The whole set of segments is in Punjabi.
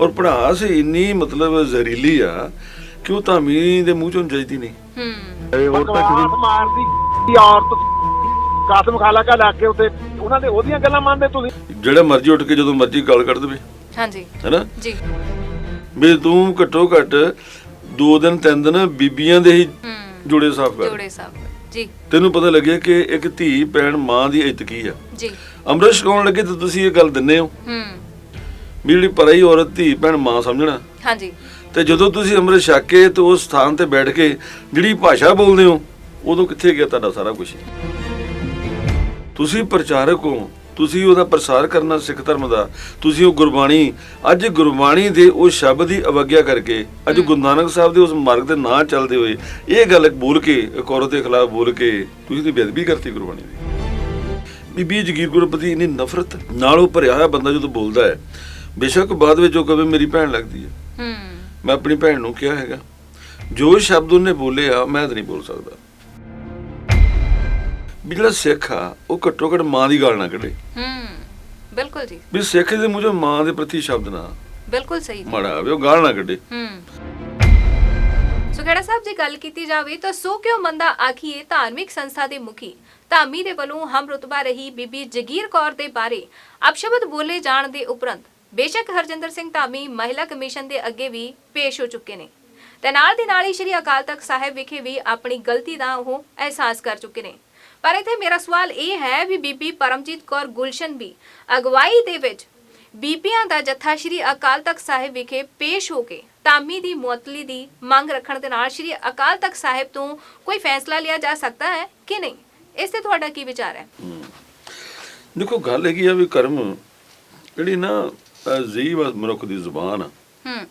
ਔਰ ਪੜਾਸ ਇੰਨੀ ਮਤਲਬ ਜ਼ਹਿਰੀਲੀ ਆ ਕਿ ਉਹ ਧਾਮੀ ਦੇ ਮੂੰਹ ਚੋਂ ਜਜਦੀ ਨਹੀਂ। ਹੂੰ। ਬਕਵਾਸ ਮਾਰਦੀ ਦੀ ਔਰਤ ਕਾਸਮ ਖਾਲਾ ਕਾ ਲਾ ਕੇ ਉੱਤੇ ਉਹਨਾਂ ਦੇ ਉਹਦੀਆਂ ਗੱਲਾਂ ਮੰਨਦੇ ਤੁਸੀਂ ਜਿਹੜਾ ਮਰਜ਼ੀ ਉੱਠ ਕੇ ਜਦੋਂ ਮਰਜ਼ੀ ਗਾਲ ਕੱਢ ਦੇਵੇ। ਹਾਂਜੀ। ਹੈਨਾ? ਜੀ। ਵੀ ਤੂੰ ਘੱਟੋ ਘੱਟ ਦੋ ਦਿਨ ਤਿੰਨ ਦਿਨ ਬੀਬੀਆਂ ਦੇ ਹੀ ਹੂੰ। ਜੋੜੇ ਸਾਫ਼ ਕਰ। ਜੋੜੇ ਸਾਹਿਬ ਜੀ। ਤੈਨੂੰ ਪਤਾ ਲੱਗਿਆ ਕਿ ਇੱਕ ਧੀ ਭੈਣ ਮਾਂ ਦੀ ਇੱਜ਼ਤ ਕੀ ਆ? ਜੀ। ਅੰਮ੍ਰਿਤ ਛਕਾਉਣ ਲੱਗੇ ਤਾਂ ਤੁਸੀਂ ਇਹ ਗੱਲ ਦਿੰਨੇ ਹੋ। ਹੂੰ। ਵੀ ਜਿਹੜੀ ਪਰਾਈ ਔਰਤ ਧੀ ਭੈਣ ਮਾਂ ਸਮਝਣਾ। ਹਾਂਜੀ। ਤੇ ਜਦੋਂ ਤੁਸੀਂ ਅੰਮ੍ਰਿਤ ਛਕ ਕੇ ਤੇ ਉਸ ਸਥਾਨ ਤੇ ਬੈਠ ਕੇ ਜਿਹੜੀ ਭਾਸ਼ਾ ਬੋਲਦੇ ਹੋ ਉਦੋਂ ਕਿੱਥੇ ਗਿਆ ਤੁਹਾਡਾ ਸਾਰਾ ਕੁਝ ਤੁਸੀਂ ਪ੍ਰਚਾਰਕ ਹੋ ਤੁਸੀਂ ਉਹਦਾ ਪ੍ਰਸਾਰ ਕਰਨਾ ਸਿੱਖ ਧਰਮ ਦਾ ਤੁਸੀਂ ਉਹ ਗੁਰਬਾਣੀ ਅੱਜ ਗੁਰਬਾਣੀ ਦੇ ਉਹ ਸ਼ਬਦ ਦੀ ਅਵਗਿਆ ਕਰਕੇ ਅੱਜ ਗੁਰੂ ਨਾਨਕ ਸਾਹਿਬ ਦੇ ਉਸ ਮਾਰਗ ਤੇ ਨਾ ਚੱਲਦੇ ਹੋਏ ਇਹ ਗੱਲ ਬੋਲ ਕੇ ਇੱਕ ਔਰਤ ਦੇ ਖਿਲਾਫ ਬੋਲ ਕੇ ਤੁਸੀਂ ਤੇ ਬੇਅਦਬੀ ਕਰਤੀ ਗੁਰਬਾਣੀ ਦੀ। ਬੀਬੀ ਜਗੀਰ ਗੁਰੂ ਪ੍ਰਤੀ ਇੰਨੀ ਨਫ਼ਰਤ ਨਾਲ ਉਹ ਭਰਿਆ ਹੋਇਆ ਬੰਦਾ ਜਦੋਂ ਬੋਲਦਾ ਹੈ ਬੇਸ਼ੱਕ ਬਾਅਦ ਵਿੱਚ ਉਹ ਕਵੇ ਮੇਰੀ ਭੈਣ ਲੱਗਦੀ ਹੈ। ਹੂੰ। ਮੈਂ ਆਪਣੀ ਭੈਣ ਨੂੰ ਕਿਹਾ ਹੈਗਾ ਜੋ ਸ਼ਬਦ ਉਹਨੇ ਬੋਲੇ ਆ ਮੈਂ ਤਾਂ ਨਹੀਂ ਬੋਲ ਸਕਦਾ। ਵੀ ਜਿਹੜਾ ਸਿੱਖ ਆ ਉਹ ਘੱਟੋ ਘੱਟ ਮਾਂ ਦੀ ਗਾਲ ਨਾ ਕੱਢੇ। ਹੂੰ ਬਿਲਕੁਲ ਜੀ। ਵੀ ਸਿੱਖ ਦੇ ਮੂੰਹ ਮਾਂ ਦੇ ਪ੍ਰਤੀ ਸ਼ਬਦ ਨਾ ਬਿਲਕੁਲ ਸਹੀ ਮਾੜਾ ਆਵੇ ਉਹ ਗਾਲ ਨਾ ਕੱਢੇ। ਹੂੰ। ਸੋ ਖੇੜਾ ਸਾਹਿਬ ਜੇ ਗੱਲ ਕੀਤੀ ਜਾਵੇ ਤਾਂ ਸੋ ਕਿਉਂ ਮੰਦਾ ਆਖੀਏ ਧਾਰਮਿਕ ਸੰਸਥਾ ਦੇ ਮੁਖੀ? ਧਾਮੀ ਦੇ ਵੱਲੋਂ ਹਮ ਰੁਤਬਾ ਰਹੀ ਬੀਬੀ ਜਗੀਰ ਕੌਰ ਦੇ ਬਾਰੇ ਅਪਸ਼ਬਦ ਬੋਲੇ ਜਾਣ ਦੇ ਉਪਰੰਤ ਬੇਸ਼ੱਕ ਹਰਜਿੰਦਰ ਸਿੰਘ ਧਾਮੀ ਮਹਿਲਾ ਕਮਿਸ਼ਨ ਦੇ ਅੱਗੇ ਵੀ ਪੇਸ਼ ਹੋ ਚੁੱਕੇ ਨੇ। ਤੇ ਨਾਲ ਦੀ ਨਾਲ ਹੀ ਸ਼੍ਰੀ ਅਕਾਲ ਤਖਤ ਸਾਹਿਬ ਵਿਖੇ ਵੀ ਆਪਣੀ ਗਲਤੀ ਦਾ ਉਹ ਅਹਿਸਾਸ ਕਰ ਚੁੱਕੇ ਨੇ। ਪਰ ਇੱਥੇ ਮੇਰਾ ਸਵਾਲ ਇਹ ਹੈ ਵੀ ਬੀਬੀ ਪਰਮਜੀਤ ਕੌਰ ਗੁਲਸ਼ਨ ਵੀ ਅਗਵਾਈ ਦੇ ਵਿੱਚ ਬੀਬੀਆਂ ਦਾ ਜੱਥਾ ਸ਼੍ਰੀ ਅਕਾਲ ਤਖਤ ਸਾਹਿਬ ਵਿਖੇ ਪੇਸ਼ ਹੋ ਕੇ ਤਾਮੀ ਦੀ ਮੁਅੱਤਲੀ ਦੀ ਮੰਗ ਰੱਖਣ ਦੇ ਨਾਲ ਸ਼੍ਰੀ ਅਕਾਲ ਤਖਤ ਸਾਹਿਬ ਤੋਂ ਕੋਈ ਫੈਸਲਾ ਲਿਆ ਜਾ ਸਕਦਾ ਹੈ ਕਿ ਨਹੀਂ? ਇਸ ਤੇ ਤੁਹਾਡਾ ਕੀ ਵਿਚਾਰ ਹੈ। ਦੇਖੋ, ਗੱਲ ਹੈਗੀ ਆ ਵੀ ਕਰਮ ਜਿਹੜੀ ਨਾ ਜ਼ੀਵ ਮਨੁੱਖ ਦੀ ਜ਼ੁਬਾਨ ਆ। ਹੂੰ।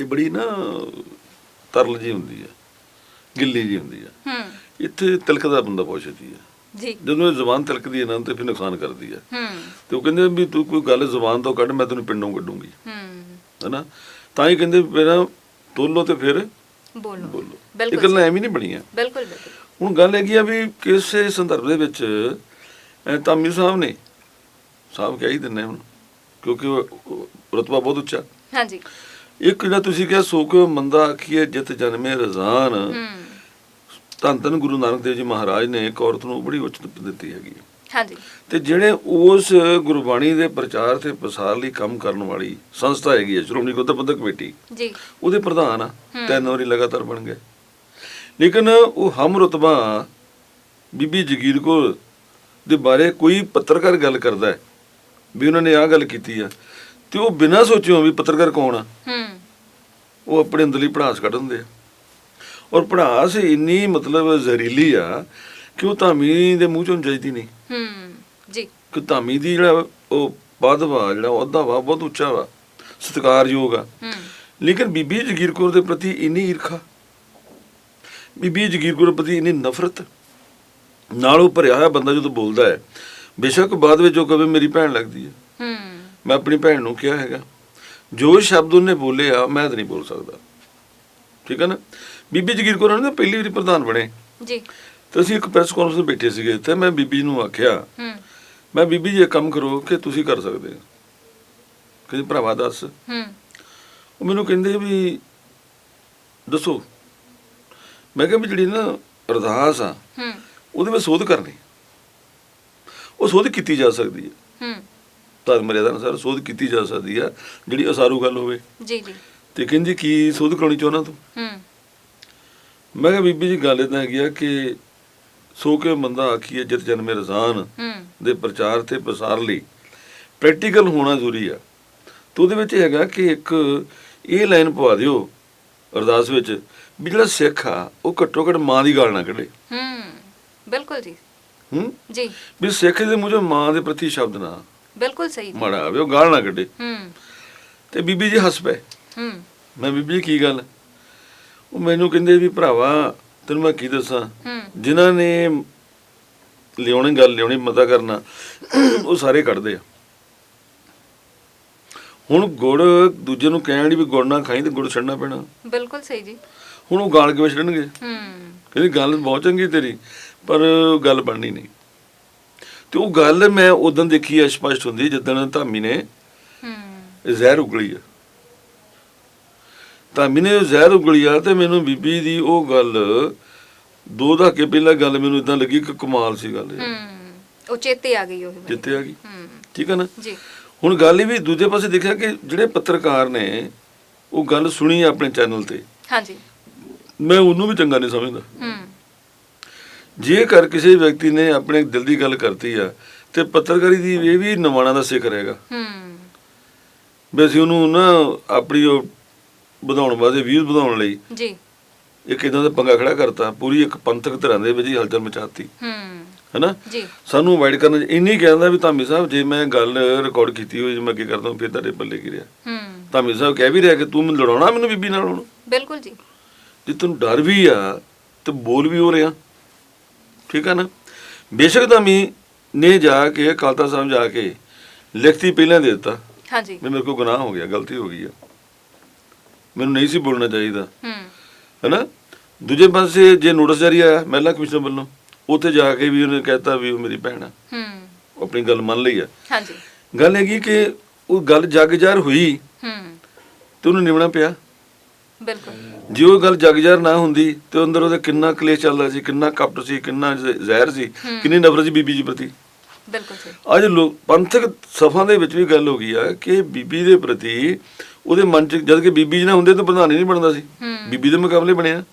ਇਹ ਬੜੀ ਨਾ ਤਰਲ ਜੀ ਹੁੰਦੀ ਆ ਗਿੱਲੀ ਜੀ ਹੁੰਦੀ ਆ। ਹੂੰ। ਇੱਥੇ ਤਿਲਕਦਾ ਬੰਦਾ ਪਹੁੰਚਦੀ ਆ। ਜੀ। ਜਦੋਂ ਇਹ ਜ਼ੁਬਾਨ ਤਿਲਕਦੀ ਹੈ ਨਾ ਤੇ ਫਿਰ ਨੁਕਸਾਨ ਕਰਦੀ ਆ। ਹੂੰ। ਤੇ ਉਹ ਕਹਿੰਦੇ ਵੀ ਤੂੰ ਕੋਈ ਗੱਲ ਜ਼ੁਬਾਨ ਤੋਂ ਕੱਢ ਮੈਂ ਤੈਨੂੰ ਪਿੰਡੋਂ ਕੱਢੂੰਗੀ। ਹੂੰ। ਹੈਨਾ? ਤਾਂ ਹੀ ਕਹਿੰਦੇ ਪਹਿਲਾਂ ਤੋਲੋ ਤੇ ਫਿਰ ਬੋਲੋ। ਬੋਲੋ। ਇਹ ਗੱਲਾਂ ਐਵੇਂ ਨਹੀਂ ਬਣੀਆਂ। ਬਿਲਕੁਲ ਬਿਲਕੁਲ। ਹੁਣ ਗੱਲ ਹੈਗੀ ਆ ਵੀ ਕਿਸੇ ਸੰਦਰਭ ਦੇ ਵਿੱਚ ਤਾਮਿਲ ਸਾਹਿਬ ਨੇ ਸਾਹਿਬ ਕਹਿ ਹੀ ਦਿੰਨੇ ਹੁਣ। ਕਿਉਂਕਿ ਰਤਬਾ ਬਹੁਤ ਉੱਚਾ। ਹਾਂਜੀ। ਇੱਕ ਜਿਹੜਾ ਤੁਸੀਂ ਕਿਹਾ ਸੋ ਕਿਉ ਮੰਦਾ ਆਖੀਏ ਜਿਤ ਜਨਮੇ ਰਜ਼ਾਨ। ਧੰਨ ਧੰਨ ਗੁਰੂ ਨਾਨਕ ਦੇਵ ਜੀ ਮਹਾਰਾਜ ਨੇ ਇੱਕ ਔਰਤ ਨੂੰ ਬੜੀ ਉੱਚ ਦਿੱਤੀ ਹੈਗੀ। ਹਾਂਜੀ। ਤੇ ਜਿਹੜੇ ਉਸ ਗੁਰਬਾਣੀ ਦੇ ਪ੍ਰਚਾਰ ਤੇ ਪ੍ਰਸਾਰ ਲਈ ਕੰਮ ਕਰਨ ਵਾਲੀ ਸੰਸਥਾ ਹੈਗੀ ਹੈ ਸ਼੍ਰੋਮਣੀ ਗੁਰਦੁਆਰਾ ਕਮੇਟੀ ਜੀ। ਉਹਦੇ ਪ੍ਰਧਾਨ ਆ ਤਿੰਨ ਵਾਰੀ ਲਗਾਤਾਰ ਬਣ ਗਏ। ਲੇਕਿਨ ਉਹ ਹਮ ਰਤਬਾ ਬੀਬੀ ਜਗੀਰ ਕੌਰ ਦੇ ਬਾਰੇ ਕੋਈ ਪੱਤਰਕਾਰ ਗੱਲ ਕਰਦਾ ਹੈ ਵੀ ਉਹਨਾਂ ਨੇ ਆਹ ਗੱਲ ਕੀਤੀ ਆ। ਤੇ ਉਹ ਬਿਨਾਂ ਸੋਚਿਓ ਵੀ ਪੱਤਰਕਾਰ ਕੌਣ ਆ? ਹੂੰ। ਉਹ ਆਪਣੇ ਅੰਦਰਲੀ ਪੜਾਸ ਕੱਢ ਦਿੰਦੇ ਆ। ਔਰ ਪੜਾਸ ਇੰਨੀ ਮਤਲਬ ਜ਼ਹਿਰੀਲੀ ਆ ਕਿ ਉਹ ਧਾਮੀ ਦੇ ਮੂੰਹ ਚੋਂ ਜਜਦੀ ਨਹੀਂ। ਹੂੰ ਜੀ। ਕਿ ਧਾਮੀ ਦੀ ਜਿਹੜਾ ਉਹ ਪਦ ਵਾ ਜਿਹੜਾ ਅਹੁਦਾ ਵਾ ਬਹੁਤ ਉੱਚਾ ਵਾ ਸਤਿਕਾਰਯੋਗ ਆ। ਹੂੰ। ਲੇਕਿਨ ਬੀਬੀ ਜਗੀਰ ਕੌਰ ਦੇ ਪ੍ਰਤੀ ਇੰਨੀ ਈਰਖਾ ਬੀਬੀ ਜਗੀਰ ਕੌਰ ਪ੍ਰਤੀ ਇੰਨੀ ਨਫ਼ਰਤ ਨਾਲ ਉਹ ਭਰਿਆ ਹੋਇਆ ਬੰਦਾ ਜਦੋਂ ਬੋਲਦਾ ਹੈ ਬੇਸ਼ੱਕ ਬਾਅਦ ਵਿੱਚ ਉਹ ਕਵੇ ਮੇਰੀ ਭੈਣ ਲੱਗਦੀ ਹੈ। ਹੂੰ। ਮੈਂ ਆਪਣੀ ਭੈਣ ਨੂੰ ਕਿਹਾ ਹੈਗਾ ਜੋ ਸ਼ਬਦ ਉਹਨੇ ਬੋਲੇ ਆ ਮੈਂ ਤਾਂ ਨਹੀਂ ਬੋਲ ਸਕਦਾ। ਠੀਕ ਹੈ ਨਾ? ਬੀਬੀ ਜਗੀਰ ਕੌਰ ਨੇ ਪਹਿਲੀ ਵਾਰੀ ਪ੍ਰਧਾਨ ਬਣੇ। ਜੀ। ਤੇ ਅਸੀਂ ਇੱਕ ਪ੍ਰੈਸ ਕਾਨਫਰੰਸ 'ਤੇ ਬੈਠੇ ਸੀਗੇ ਤੇ ਮੈਂ ਬੀਬੀ ਨੂੰ ਆਖਿਆ ਹੂੰ। ਮੈਂ ਬੀਬੀ ਜੀ ਇਹ ਕੰਮ ਕਰੋ ਕਿ ਤੁਸੀਂ ਕਰ ਸਕਦੇ ਹੋ। ਕਹਿੰਦੀ ਭਰਾਵਾ ਦੱਸ। ਹੂੰ। ਉਹ ਮੈਨੂੰ ਕਹਿੰਦੇ ਵੀ ਦੱਸੋ। ਮੈਂ ਕਿਹਾ ਵੀ ਜਿਹੜੀ ਨਾ ਅਰਦਾਸ ਆ ਹੂੰ। ਉਹਦੇ ਵਿੱਚ ਸੋਧ ਕਰਨੀ। ਉਹ ਸੋਧ ਕੀਤੀ ਜਾ ਸਕਦੀ ਹੈ। ਹੂੰ। ਧਰਮ ਮਰਿਆਦਾ ਅਨੁਸਾਰ ਸੋਧ ਕੀਤੀ ਜਾ ਸਕਦੀ ਆ ਜਿਹੜੀ ਅਸਾਰੂ ਗੱਲ ਹੋਵੇ। ਜੀ ਜੀ। ਤੇ ਕਹਿੰਦੀ ਕੀ ਸੋਧ ਕਰਾਉਣੀ ਚਾਹੁੰਦਾ ਤੂੰ? ਹੂੰ। ਮੈਂ ਕਿਹਾ ਬੀਬੀ ਜੀ ਗੱਲ ਇਦਾਂ ਹੈਗੀ ਆ ਕਿ ਸੋ ਕੇ ਬੰਦਾ ਆਖੀਏ ਜਿਤ ਜਨਮੇ ਰਜ਼ਾਨ ਹੂੰ। ਦੇ ਪ੍ਰਚਾਰ ਤੇ ਪ੍ਰਸਾਰ ਲਈ। ਪ੍ਰੈਕਟੀਕਲ ਹੋਣਾ ਜ਼ਰੂਰੀ ਆ। ਤੇ ਉਹਦੇ ਵਿੱਚ ਹੈਗਾ ਕਿ ਇੱਕ ਇਹ ਲਾਈਨ ਪਵਾ ਦਿਓ ਅਰਦਾਸ ਵਿੱਚ ਵੀ ਜਿਹੜਾ ਸਿੱਖ ਆ ਉਹ ਘੱਟੋ ਘੱਟ ਮਾਂ ਦੀ ਗਾਲ ਨਾ ਕੱਢੇ। ਹੂੰ। ਬਿਲਕੁਲ ਜੀ। ਹੂੰ? ਜੀ। ਵੀ ਸਿੱਖ ਦੇ ਮੂੰਹ ਮਾਂ ਦੇ ਪ੍ਰਤੀ ਸ਼ਬਦ ਨਾ ਬਿਲਕੁਲ ਸਹੀ ਜੀ। ਮਾੜਾ ਆਵੇ ਉਹ ਗਾਲ ਨਾ ਕੱਢੇ। ਹੂੰ। ਤੇ ਬੀਬੀ ਜੀ ਹੱਸ ਪਏ। ਹੂੰ। ਮੈਂ ਬੀਬੀ ਕੀ ਗੱਲ? ਉਹ ਮੈਨੂੰ ਕਹਿੰਦੇ ਵੀ ਭਰਾਵਾ ਤੈਨੂੰ ਮੈਂ ਕੀ ਦੱਸਾਂ? ਜਿਨ੍ਹਾਂ ਨੇ ਲਿਆਉਣੀ ਗੱਲ ਲਿਆਉਣੀ ਮਤਾ ਕਰਨਾ ਉਹ ਸਾਰੇ ਕੱਢਦੇ ਆ। ਹੁਣ ਗੁੜ ਦੂਜੇ ਨੂੰ ਕਹਿਣ ਦੀ ਵੀ ਗੁੜ ਨਾ ਖਾਈ ਤੇ ਗੁੜ ਛੱਡਣਾ ਪੈਣਾ। ਬਿਲਕੁਲ ਸਹੀ ਜੀ। ਹੁਣ ਉਹ ਗਾਲ ਕਿਵੇਂ ਛੱਡਣਗੇ? ਹੂੰ। ਕਹਿੰਦੀ ਗੱਲ ਬਹੁਤ ਚੰਗੀ ਤੇਰੀ ਪਰ ਗੱਲ ਬਣਨੀ ਨਹੀਂ। ਤੇ ਉਹ ਗੱਲ ਮੈਂ ਉਦੋਂ ਦੇਖੀ ਆ ਸਪਸ਼ਟ ਹੁੰਦੀ ਜਿੱਦਣ ਧਾਮੀ ਨੇ ਹੂੰ। ਜ਼ਹਿਰ ਉਗਲੀ ਆ। ਧਾਮੀ ਨੇ ਜ਼ਹਿਰ ਉਗਲਿਆ ਤੇ ਮੈਨੂੰ ਬੀਬੀ ਦੀ ਉਹ ਗੱਲ ਦੋ ਦਹਾਕੇ ਪਹਿਲਾਂ ਗੱਲ ਮੈਨੂੰ ਇਦਾਂ ਲੱਗੀ ਕਿ ਕਮਾਲ ਸੀ ਗੱਲ। ਹੂੰ। ਉਹ ਚੇਤੇ ਆ ਗਈ ਉਹ। ਜਿੱਤੇ ਆ ਗਈ? ਹੂੰ। ਠੀਕ ਹੈ ਨਾ? ਜੀ। ਹੁਣ ਗੱਲ ਇਹ ਵੀ ਦੂਜੇ ਪਾਸੇ ਦੇਖਿਆ ਕਿ ਜਿਹੜੇ ਪੱਤਰਕਾਰ ਨੇ ਉਹ ਗੱਲ ਸੁਣੀ ਆਪਣੇ ਚੈਨਲ ਤੇ। ਹਾਂਜੀ। ਮੈਂ ਉਹਨੂੰ ਵੀ ਚੰਗਾ ਨਹੀਂ ਸਮਝਦਾ। ਜੇਕਰ ਕਿਸੇ ਵਿਅਕਤੀ ਨੇ ਆਪਣੇ ਦਿਲ ਦੀ ਗੱਲ ਕਰਤੀ ਆ ਤੇ ਪੱਤਰਕਾਰੀ ਦੀ ਇਹ ਵੀ ਨਵਾਣਾ ਦਾ ਸਿੱਖ ਰਹੇਗਾ। ਹੂੰ। ਵੀ ਅਸੀਂ ਉਹਨੂੰ ਨਾ ਆਪਣੀ ਉਹ ਵਧਾਉਣ ਵਾਸਤੇ ਵਿਊਜ਼ ਵਧਾਉਣ ਲਈ ਜੀ। ਇੱਕ ਇਦਾਂ ਦਾ ਪੰਗਾ ਖੜਾ ਕਰਤਾ ਪੂਰੀ ਇੱਕ ਪੰਥਕ ਧਿਰਾਂ ਦੇ ਵਿੱਚ ਹਲਚਲ ਮਚਾਤੀ। ਹੂੰ। ਹੈਨਾ? ਜੀ। ਸਾਨੂੰ ਅਵਾਇਡ ਕਰਨਾ ਇੰਨੀ ਕਹਿੰਦਾ ਵੀ ਧਾਮੀ ਸਾਹਿਬ ਜੇ ਮੈਂ ਗੱਲ ਰਿਕਾਰਡ ਕੀਤੀ ਹੋਈ ਜੇ ਮੈਂ ਅੱਗੇ ਕਰਦਾ ਫਿਰ ਤੁਹਾਡੇ ਪੱਲੇ ਕੀ ਰਿਹਾ? ਹੂੰ। ਧਾਮੀ ਸਾਹਿਬ ਕਹਿ ਵੀ ਰਿਹਾ ਕਿ ਤੂੰ ਮੈਨੂੰ ਲੜਾਉਣਾ ਮੈਨੂੰ ਬੀਬੀ ਨਾਲ ਹੁਣ। ਬਿਲਕੁਲ ਜੀ। ਜੇ ਤੈਨੂੰ ਡਰ ਵੀ ਆ ਤੇ ਬੋਲ ਵੀ ਹੋ ਰਿਹਾ। ਠੀਕ ਆ ਨਾ? ਬੇਸ਼ੱਕ ਧਾਮੀ ਨੇ ਜਾ ਕੇ ਅਕਾਲ ਸਾਹਿਬ ਜਾ ਕੇ ਲਿਖਤੀ ਪਹਿਲਾਂ ਦੇ ਦਿੱਤਾ। ਹਾਂਜੀ। ਮੇਰੇ ਕੋਲ ਗੁਨਾਹ ਹੋ ਗਿਆ ਗਲਤੀ ਹੋ ਗਈ ਆ। ਮੈਨੂੰ ਨਹੀਂ ਸੀ ਬੋਲਣਾ ਚਾਹੀਦਾ। ਹੂੰ। ਹੈਨਾ? ਦੂਜੇ ਪਾਸੇ ਜੇ ਨੋਟਿਸ ਜਾਰੀ ਆਇਆ ਮਹਿਲਾ ਕਮਿਸ਼ਨਰ ਵੱਲੋਂ ਉੱਥੇ ਜਾ ਕੇ ਵੀ ਉਹਨੇ ਕਹਿਤਾ ਵੀ ਉਹ ਮੇਰੀ ਭੈਣ ਆ। ਹੂੰ। ਆਪਣੀ ਗੱਲ ਮੰਨ ਲਈ ਆ। ਹਾਂਜੀ। ਗੱਲ ਹੈਗੀ ਕਿ ਉਹ ਗੱਲ ਜਗਜਾਰ ਹੋਈ ਹੂੰ। ਤੇ ਉਹਨੂੰ ਨਿਭਣਾ ਪਿਆ। ਬਿਲਕੁਲ। ਜੇ ਉਹ ਗੱਲ ਜਗਜਾਰ ਨਾ ਹੁੰਦੀ ਤੇ ਅੰਦਰ ਉਹਦੇ ਕਿੰਨਾ ਕਲੇਸ਼ ਚੱਲਦਾ ਸੀ ਕਿੰਨਾ ਕਪਟ ਸੀ ਕਿੰਨਾ ਜ਼- ਜ਼ਹਿਰ ਸੀ। ਕਿੰਨੀ ਨਫ਼ਰਤ ਸੀ ਬੀਬੀ ਜੀ ਪ੍ਰਤੀ? ਬਿਲਕੁਲ ਸਹੀ ਅੱਜ ਲੋਕ ਪੰਥਕ ਸਫਾਂ ਦੇ ਵਿੱਚ ਵੀ ਗੱਲ ਹੋ ਗਈ ਆ ਕਿ ਬੀਬੀ ਦੇ ਪ੍ਰਤੀ ਉਹਦੇ ਮਨ 'ਚ ਜਦ ਕਿ ਬੀਬੀ ਜੀ ਨਾ ਹੁੰਦੇ ਤਾਂ ਪ੍ਰਧਾਨ ਹੀ ਨਹੀਂ ਬਣਦਾ ਸੀ। ਹੂੰ। ਬੀਬੀ ਦੇ ਮੁਕਾਬਲੇ ਬਣਿਆ।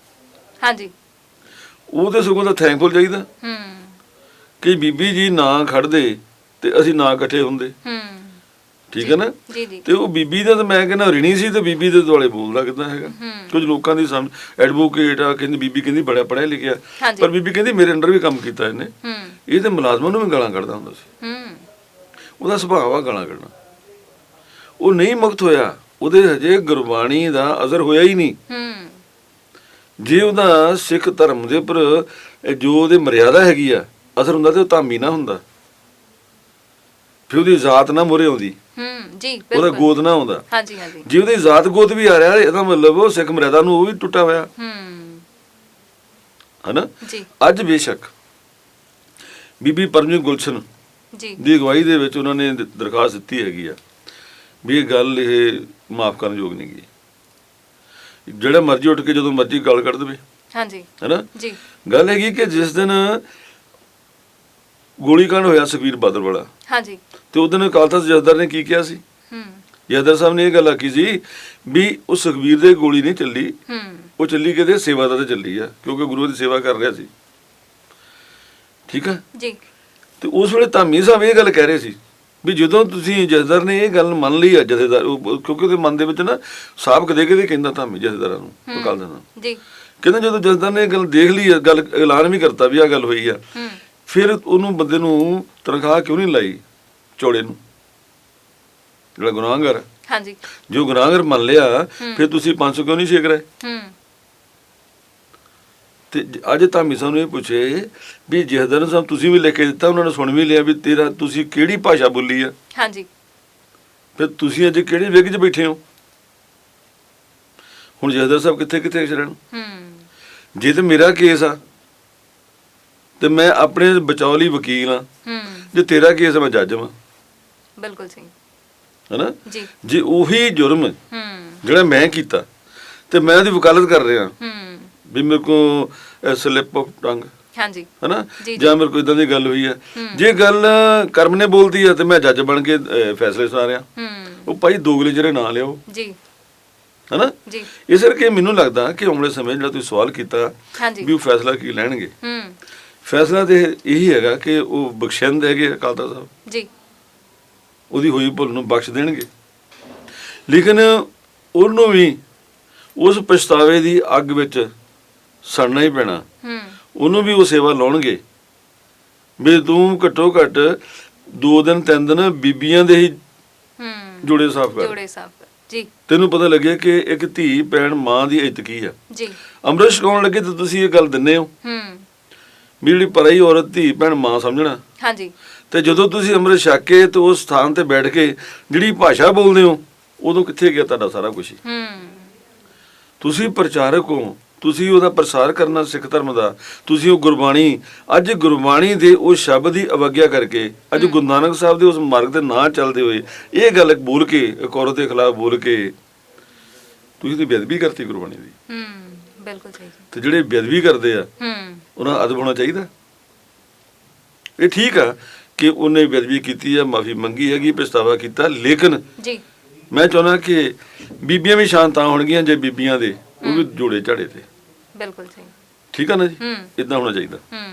ਹਾਂਜੀ। ਉਹ ਤੇ ਸਗੋਂ ਤਾਂ ਥੈਂਕਫੁਲ ਚਾਹੀਦਾ। ਹੂੰ। ਕਿ ਬੀਬੀ ਜੀ ਨਾ ਖੜਦੇ ਤੇ ਅਸੀਂ ਨਾ ਇਕੱਠੇ ਹੁੰਦੇ। ਹੂੰ। ਠੀਕ ਹੈ ਨਾ? ਜੀ ਜੀ ਤੇ ਉਹ ਬੀਬੀ ਦਾ ਤਾਂ ਮੈਂ ਕਹਿੰਦਾ ਰਿਣੀ ਸੀ ਤੇ ਬੀਬੀ ਦੇ ਦੁਆਲੇ ਬੋਲਦਾ ਕਿਦਾਂ ਹੈਗਾ? ਕੁਝ ਲੋਕਾਂ ਦੀ ਸਮਝ ਐਡਵੋਕੇਟ ਆ ਕਹਿੰਦੀ ਬੀਬੀ ਕਹਿੰਦੀ ਬੜਾ ਪੜਿਆ ਲਿਖਿਆ। ਪਰ ਬੀਬੀ ਕਹਿੰਦੀ ਮੇਰੇ ਅੰਡਰ ਵੀ ਕੰਮ ਕੀਤਾ ਇਹਨੇ। ਇਹ ਤੇ ਮੁਲਾਜ਼ਮਾਂ ਨੂੰ ਵੀ ਗਾਲਾਂ ਕੱਢਦਾ ਹੁੰਦਾ ਸੀ। ਉਹਦਾ ਸੁਭਾਅ ਆ ਗਾਲਾਂ ਕੱਢਣਾ। ਉਹ ਨਹੀਂ ਮੁਕਤ ਹੋਇਆ ਉਹਦੇ ਹਜੇ ਗੁਰਬਾਣੀ ਦਾ ਅਜ਼ਰ ਹੋਇਆ ਹੀ ਨਹੀਂ। ਜੇ ਉਹਦਾ ਸਿੱਖ ਧਰਮ ਦੇ ਉੱਪਰ ਜੋ ਉਹਦੇ ਮਰਿਆਦਾ ਹੈਗੀ ਆ ਅਸਰ ਹੁੰਦਾ ਤੇ ਉਹ ਧਾਮੀ ਨਾ ਹੁੰਦਾ। ਫਿਰ ਉਹਦੀ ਜ਼ਾਤ ਨਾ ਮੁਰੇ ਆਉਂਦੀ। ਹੂੰ ਜੀ ਉਹਦਾ ਬਿਲਕੁਲ। ਗੋਦ ਨਾ ਆਉਂਦਾ। ਹਾਂਜੀ ਹਾਂਜੀ। ਜੇ ਉਹਦੀ ਜ਼ਾਤ ਗੋਦ ਵੀ ਆ ਰਿਹਾ ਇਹਦਾ ਮਤਲਬ ਉਹ ਸਿੱਖ ਮਰਿਆਦਾ ਨੂੰ ਉਹ ਵੀ ਟੁੱਟਾ ਹੋਇਆ। ਹੂੰ। ਹਨਾ? ਜੀ। ਅੱਜ ਬੇਸ਼ੱਕ ਬੀਬੀ ਪਰਮਜੀਤ ਗੁਲਸ਼ਨ ਜੀ। ਦੀ ਅਗਵਾਈ ਦੇ ਵਿੱਚ ਉਹਨਾਂ ਨੇ ਦ- ਦਰਖਾਸਤ ਦਿੱਤੀ ਹੈਗੀ ਆ ਵੀ ਇਹ ਗੱਲ ਇਹ ਮਾਫ ਕਰਨ ਯੋਗ ਨਹੀਂ ਗਈ ਜਿਹੜਾ ਮਰਜ਼ੀ ਉੱਠ ਕੇ ਜਦੋਂ ਮਰਜ਼ੀ ਗਾਲ ਕੱਢ ਦੇਵੇ। ਹਾਂਜੀ। ਹੈਨਾ? ਜੀ। ਗੱਲ ਹੈਗੀ ਕਿ ਜਿਸ ਦਿਨ ਗੋਲੀकांड ਹੋਇਆ ਸੁਖਬੀਰ ਬਾਦਲ ਵਾਲਾ ਹਾਂਜੀ। ਤੇ ਉਹ ਦਿਨ ਅਕਾਲ ਤਖਤ ਜਥੇਦਾਰ ਨੇ ਕੀ ਕਿਹਾ ਸੀ? ਹੂੰ। ਜਥੇਦਾਰ ਸਾਹਿਬ ਨੇ ਇਹ ਗੱਲ ਆਖੀ ਸੀ? ਵੀ ਉਹ ਸੁਖਬੀਰ ਦੇ ਗੋਲੀ ਨਹੀਂ ਚੱਲੀ। ਹੂੰ। ਉਹ ਚੱਲੀ ਕਿਤੇ ਸੇਵਾ ਦਾ ਤੇ ਚੱਲੀ ਆ ਕਿਉਂਕਿ ਗੁਰੂ ਦੀ ਸੇਵਾ ਕਰ ਰਿਹਾ ਸੀ। ਠੀਕ ਆ? ਜੀ। ਤੇ ਉਸ ਵੇਲੇ ਧਾਮੀ ਸਾਹਿਬ ਇਹ ਗੱਲ ਕਹਿ ਰਹੇ ਸੀ ਵੀ ਜਦੋਂ ਤੁਸੀਂ ਜਥੇਦਾਰ ਨੇ ਇਹ ਗੱਲ ਮੰਨ ਲਈ ਆ ਜਥੇਦਾਰ ਕਿਉਂਕਿ ਉਹਦੇ ਮਨ ਦੇ ਵਿੱਚ ਨਾ ਸਾਬਕ ਦੇ ਕੇ ਦੇ ਕਹਿੰਦਾ ਧਾਮੀ ਜਥੇਦਾਰਾਂ ਨੂੰ ਉਹ ਕੱਲ ਦਿਨ ਜੀ। ਕਹਿੰਦਾ ਜਦੋਂ ਜਥੇਦਾਰ ਨੇ ਇਹ ਗੱਲ ਦੇਖ ਲਈ ਗੱਲ ਐਲਾਨ ਵੀ ਕਰਤਾ ਵੀ ਆ ਗੱਲ ਹੋਈ ਆ। ਹੂੰ। ਫਿਰ ਉਹਨੂੰ ਬੰਦੇ ਨੂੰ ਤਨਖਾਹ ਕਿਉਂ ਨਹੀਂ ਲਾਈ ਚੋੜੇ ਨੂੰ? ਜਿਹੜਾ ਗੁਨਾਹਗਰ। ਹਾਂਜੀ। ਜੋ ਗੁਨਾਹਗਰ ਮੰਨ ਲਿਆ ਫਿਰ ਤੁਸੀਂ 500 ਕਿਉਂ ਨਹੀਂ ਛੇਕ ਰਹੇ? ਹੂੰ। ਤੇ ਅੱਜ ਧਾਮੀ ਸਾਹਿਬ ਨੂੰ ਇਹ ਪੁੱਛੇ ਵੀ ਜਹਦਰ ਸਾਹਿਬ ਤੁਸੀਂ ਵੀ ਲਿਖ ਕੇ ਦਿੱਤਾ ਉਹਨਾਂ ਨੇ ਸੁਣ ਵੀ ਲਿਆ ਵੀ ਤੇਰਾ ਤੁਸੀਂ ਕਿਹੜੀ ਭਾਸ਼ਾ ਬੋਲੀ ਆ? ਹਾਂਜੀ। ਫਿਰ ਤੁਸੀਂ ਅੱਜ ਕਿਹੜੇ ਵਿਗ 'ਚ ਬੈਠੇ ਹੋ? ਹੁਣ ਜਹਦਰ ਸਾਹਿਬ ਕਿੱਥੇ ਕਿੱਥੇ ਸ਼ਰਨ ਹੂੰ। ਜੇ ਤੇ ਮੇਰਾ ਕੇਸ ਆ ਤੇ ਮੈਂ ਆਪਣੇ ਬਚਾਅ ਲਈ ਵਕੀਲ ਆ ਹੂੰ। ਜੇ ਤੇਰਾ ਕੇਸ ਮੈਂ ਜੱਜ ਵਾਂ। ਬਿਲਕੁਲ ਸਹੀ। ਹੈਨਾ? ਜੀ। ਜੇ ਉਹੀ ਜੁਰਮ ਹੂੰ। ਜਿਹੜਾ ਮੈਂ ਕੀਤਾ ਤੇ ਮੈਂ ਉਹਦੀ ਵਕਾਲਤ ਕਰ ਰਿਹਾ। ਹੂੰ। ਵੀ ਮੇਰੇ ਕੋ ਸਲਿੱਪ ਆਫ ਟੰਗ ਹਾਂਜੀ। ਹੈਨਾ? ਜੀ, ਜਾਂ ਮੇਰੇ ਕੋਲ ਇਦਾਂ ਦੀ ਗੱਲ ਹੋਈ ਹੈ। ਹੂੰ। ਜੇ ਗੱਲ ਕਰਮ ਨੇ ਬੋਲਦੀ ਹੈ ਤੇ ਮੈਂ ਜੱਜ ਬਣ ਕੇ ਫੈਸਲੇ ਸੁਣਾ ਰਿਹਾ। ਹੂੰ। ਉਹ ਭਾਈ ਦੋਗਲੇ ਜਿਹੜੇ ਨਾਂ ਲਿਓ ਜੀ। ਹੈਨਾ? ਜੀ। ਇਸ ਕਰਕੇ ਮੈਨੂੰ ਲੱਗਦਾ ਕਿ ਆਉਣ ਵਾਲੇ ਸਮੇਂ ਜਿਹੜਾ ਤੁਸੀਂ ਸਵਾਲ ਕੀਤਾ ਵੀ ਉਹ ਫੈਸਲਾ ਕੀ ਲੈਣਗੇ। ਹੂੰ। ਫੈਸਲਾ ਤੇ ਇਹੀ ਹੈਗਾ ਕਿ ਉਹ ਬਖਸ਼ਿੰਦ ਹੈਗੇ ਅਕਾਲ ਤਖਤ ਸਾਹਿਬ। ਜੀ। ਉਹਦੀ ਹੋਈ ਭੁੱਲ ਨੂੰ ਬਖਸ਼ ਦੇਣਗੇ। ਲੇਕਿਨ ਉਹਨੂੰ ਵੀ ਉਸ ਪਛਤਾਵੇ ਦੀ ਅੱਗ ਵਿੱਚ ਸੜਨਾ ਹੀ ਪੈਣਾ। ਹੂੰ। ਉਹਨੂੰ ਵੀ ਉਹ ਸੇਵਾ ਲਾਉਣਗੇ। ਵੀ ਤੂੰ ਘੱਟੋ ਘੱਟ ਦੋ ਦਿਨ ਤਿੰਨ ਦਿਨ ਬੀਬੀਆਂ ਦੇ ਹੀ ਹੂੰ। ਜੋੜੇ ਸਾਫ਼ ਕਰ। ਜੋੜੇ ਸਾਫ਼ ਜੀ। ਤੈਨੂੰ ਪਤਾ ਲੱਗਿਆ ਕਿ ਇੱਕ ਧੀ ਭੈਣ ਮਾਂ ਦੀ ਇੱਜ਼ਤ ਕੀ ਆ? ਜੀ। ਅੰਮ੍ਰਿਤ ਛਕਾਉਣ ਲੱਗੇ ਤਾਂ ਤੁਸੀਂ ਇਹ ਗੱਲ ਦਿੰਦੇ ਹੋ। ਹੂੰ। ਵੀ ਜਿਹੜੀ ਪਰਾਈ ਔਰਤ ਧੀ ਭੈਣ ਮਾਂ ਸਮਝਣਾ? ਹਾਂਜੀ। ਤੇ ਜਦੋਂ ਤੁਸੀਂ ਅੰਮ੍ਰਿਤ ਛਕ ਕੇ ਤੇ ਉਸ ਸਥਾਨ ਤੇ ਬੈਠ ਕੇ ਜਿਹੜੀ ਭਾਸ਼ਾ ਬੋਲਦੇ ਹੋ ਉਦੋਂ ਕਿੱਥੇ ਗਿਆ ਤੁਹਾਡਾ ਸਾਰਾ ਕੁਝ ਹੂੰ। ਤੁਸੀਂ ਪ੍ਰਚਾਰਕ ਹੋ ਤੁਸੀਂ ਉਹਦਾ ਪ੍ਰਸਾਰ ਕਰਨਾ ਸਿੱਖ ਧਰਮ ਦਾ ਤੁਸੀਂ ਉਹ ਗੁਰਬਾਣੀ ਅੱਜ ਗੁਰਬਾਣੀ ਦੇ ਉਹ ਸ਼ਬਦ ਦੀ ਅਵਗਿਆ ਕਰਕੇ ਅੱਜ ਗੁਰੂ ਨਾਨਕ ਸਾਹਿਬ ਦੇ ਉਸ ਮਾਰਗ ਤੇ ਨਾ ਚੱਲਦੇ ਹੋਏ ਇਹ ਗੱਲ ਬੋਲ ਕੇ ਇੱਕ ਔਰਤ ਦੇ ਖਿਲਾਫ ਬੋਲ ਕੇ ਤੁਸੀਂ ਤੇ ਬੇਅਦਬੀ ਕਰਤੀ ਗੁਰਬਾਣੀ ਦੀ। ਹੂੰ ਬਿਲਕੁਲ ਸਹੀ ਤੇ ਜਿਹੜੇ ਬੇਅਦਬੀ ਕਰਦੇ ਆ ਹੂੰ। ਉਹਨਾਂ ਅਦਬ ਹੋਣਾ ਚਾਹੀਦਾ। ਇਹ ਠੀਕ ਆ ਕਿ ਉਹਨੇ ਬੇਅਦਬੀ ਕੀਤੀ ਆ ਮਾਫੀ ਮੰਗੀ ਹੈਗੀ ਪਛਤਾਵਾ ਕੀਤਾ ਲੇਕਿਨ ਜੀ। ਮੈਂ ਚਾਹੁੰਦਾ ਕਿ ਬੀਬੀਆਂ ਵੀ ਸ਼ਾਂਤ ਹੋਣਗੀਆਂ ਜੇ ਬੀਬੀਆਂ ਦੇ ਉਹ ਵੀ ਜੋੜੇ ਝਾੜੇ ਤੇ। ਬਿਲਕੁਲ ਸਹੀ। ਠੀਕ ਆ ਨਾ ਜੀ? ਹੂੰ। ਇਦਾਂ ਹੋਣਾ ਚਾਹੀਦਾ। ਹੂੰ।